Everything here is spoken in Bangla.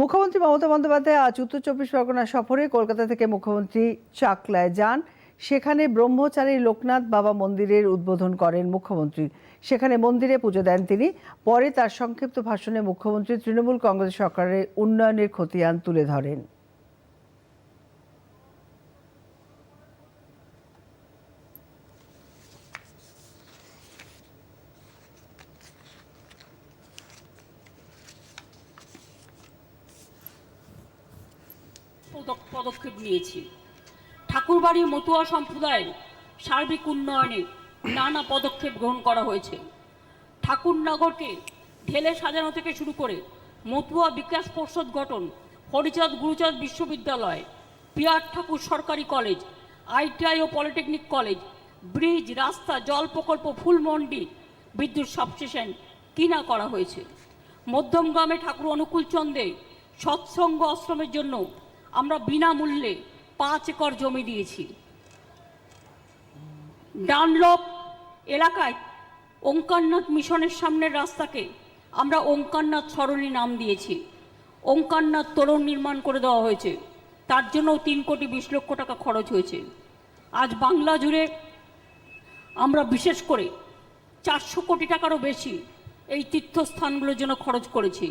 মুখ্যমন্ত্রী মমতা বন্দ্যোপাধ্যায় আজ উত্তর চব্বিশ পরগনা সফরে কলকাতা থেকে মুখ্যমন্ত্রী চাকলায় যান। সেখানে ব্রহ্মচারী লোকনাথ বাবা মন্দিরের উদ্বোধন করেন মুখ্যমন্ত্রী। সেখানে মন্দিরে পুজো দেন তিনি। পরে তার সংক্ষিপ্ত ভাষণে মুখ্যমন্ত্রী তৃণমূল কংগ্রেস সরকারের উন্নয়নের খতিয়ান তুলে ধরেন। পদক্ষেপ নিয়েছি। ঠাকুরবাড়ি মতুয়া সম্প্রদায়ের সার্বিক উন্নয়নে নানা পদক্ষেপ গ্রহণ করা হয়েছে। ঠাকুরনগরকে ঢেলে সাজানো থেকে শুরু করে মতুয়া বিকাশ পর্ষদ গঠন, হরিচাঁদ গুরুচাঁদ বিশ্ববিদ্যালয়, পিয়ার ঠাকুর সরকারি কলেজ, আইটিআই ও পলিটেকনিক কলেজ, ব্রিজ, রাস্তা, জল প্রকল্প ফুলমন্ডি বিদ্যুৎ সাবস্টেশন কিনা করা হয়েছে। মধ্যমগ্রামে ঠাকুর অনুকূল চন্দ্রে সৎসঙ্গ আশ্রমের জন্য আমরা বিনামূল্যে পাঁচ একর জমি দিয়েছি। ডানলপ এলাকায় ওঙ্কারনাথ মিশনের সামনের রাস্তাকে আমরা ওঙ্কারনাথ সরণি নাম দিয়েছি। ওঙ্কারনাথ তোরণ নির্মাণ করে দেওয়া হয়েছে। তার জন্য তিন কোটি বিশ লক্ষ টাকা খরচ হয়েছে। আজ বাংলা জুড়ে আমরা বিশেষ করে চারশো কোটি টাকারও বেশি এই তীর্থস্থানগুলোর জন্য খরচ করেছি।